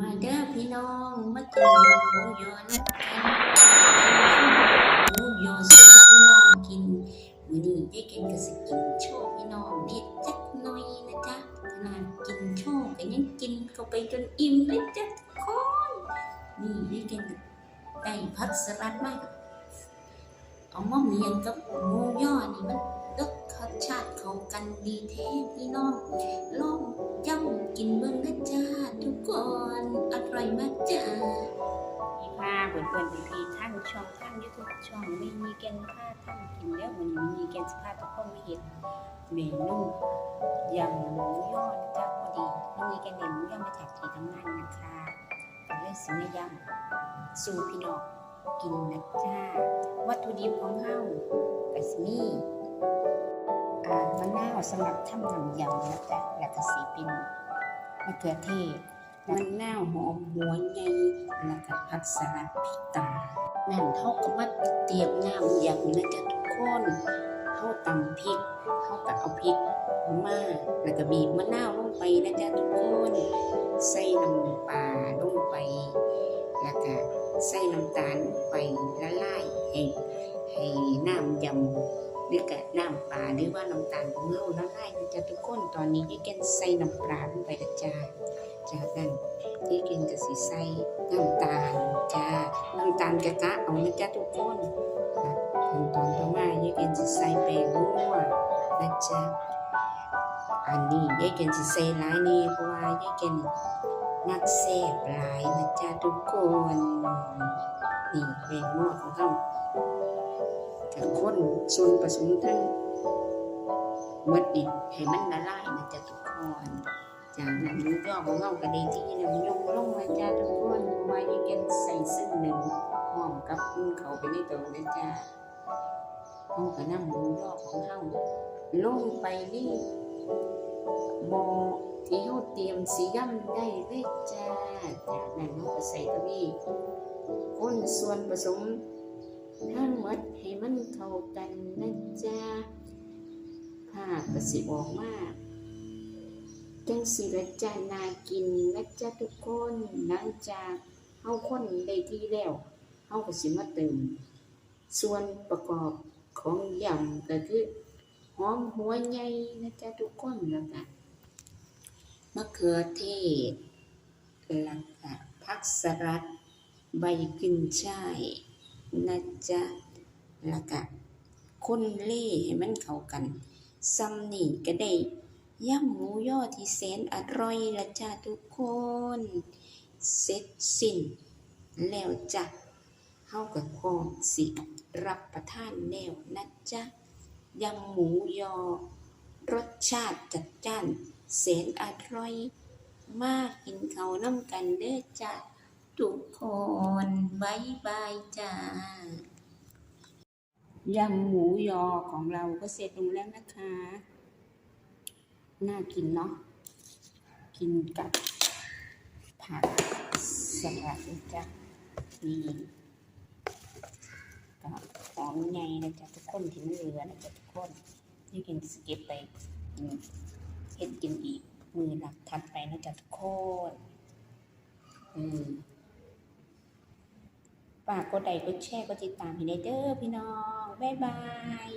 มาเด้อพี่น้องมากินยำหมูยอนะหมูยอซื้พี่น้องกินมื้อนี้ได้กินก็สิกินโชว์พี่น้องนิดจักหน่อยนะจ๊ะขนาดกินโชว์ก็ยังกินเข้าไปจนอิ่มเลยจ้ะทุกคนนี่ได้กินได้ผักสลัดมากเอามาเมียงกับหมูยอนี่มันรสชาติเข้ากันดีแท้พี่น้องลองจ้ำกินเบิ่ง นะจ้าทุกคนอร่อยมากจ้ามีผ้าเปิดเปิดพีพีทั้งช่องทั้งยูทูบช่องไม่มีแกนผ้าทั้งกินแล้วมันมีแกนสภาทุกคนไม่เห็นเมนูยำหมูยอนะจ๊ะพอดีไม่มีแกนเหนหมูยอมาจากที่ทำงานนะคะก็เลยซื้อยำสู่พี่น้องกินนะจ้าวัตถุดิบของเฮาก็สิมีอ่ามะนาวสำหรับทำน้ำยำนะจ๊ะแล้วก็สีเป็นมะเขือเทศ มันนาวหอมหัวใหญ่แล้วก็ผักสลัดพริกตานั่นเท่ากับว่าเตรียมน้ำยำนะจ๊ะทุกคนเฮาตำพริกเฮาก็เอาพริกมาแล้วก็บีบมะนาวลงไปนะจ๊ะทุกคนใส่น้ำปลาลงไป แล้วก็ใส่น้ำตาลไปละลายให้ให้น้ำยำหรือกับน้ำปลาหรือว่าน้ำตาลของเราละลายนะจ๊ะทุกคนตอนนี้ยี่แกนใส่น้ำปลาลงไปนะจ๊ะ จากนั้นยี่แกนก็สิใสน้ำตาลจ้าน้ำตาลกะกะเอานะจ๊ะทุกคนขั้นตอนต่อมายี่แกนสิใส่แป้งนัวนะจ๊ะอันนี้ยี่แกนสิใส่หลายนี่เพราะว่ายี่แกนนักแซ่บหลายนะจ๊ะทุกคน นี่แบ่งหม้อของเขาแต่คนส่วนผสมทั้งหมดนี่ให้มันละลายนะจ๊ะทุกคน จากนั้นหมูยอของเราก็ได้ที่น้ำยงลงมาจ้ะทุกคนไว้ยังกันใส่ซึ่งหนึ่งหอมกับเขาไปในตัวนะจ๊ะเอากระนำหมูยอของเราลงไปนี่หม้อที่เราเตรียมสีย่ำได้เลยจ้าจากนั้นเราก็ใส่ตัวนี้คนส่วนผสมทั้งหมดให้มันเข้ากันนะจ้าผ้าก็สิออกมาก จังสิละจ้านากินนะจ้าทุกคนหลังจากเฮาคนได้ที่แล้วเฮาก็สิมาเติม ส่วนประกอบของยำก็คือหอมหัวใหญ่นะจ้าทุกคนแล้วก็มะเขือเทศแล้วก็ผักสลัดใบขึ้นช่ายนะจ๊ะแล้วก็คนเล่ให้มันเข้ากันซ้ำนี่ก็ได้ ย่ำหมูยอที่แสนอร่อยละจ้าทุกคน เสร็จสิ้น แล้วจ้ะเฮากับพร้อมสิ รับประทานแล้วนะจ๊ะยำหมูยอ รสชาติจัดจ้านแสนอร่อย มากกินเขาน้ำกันเด้อจ้าทุกคนบายบายจ้ายำหมูยอของเราก็เสร็จลงแล้วนะคะ น่ากินเนาะกินกับผักสลัดนะจ๊ะนี่ก็หอมใหญ่นะจ๊ะทุกคนที่มันเหลือนะจ๊ะทุกคนนี่กินสเก็บไปเฮ็ดกินอีกมือหลักถัดไปนะจ๊ะทุกคนอืมฝากกดไลค์กดแชร์กดติดตามให้ได้เด้อพี่น้อง บ๊ายบาย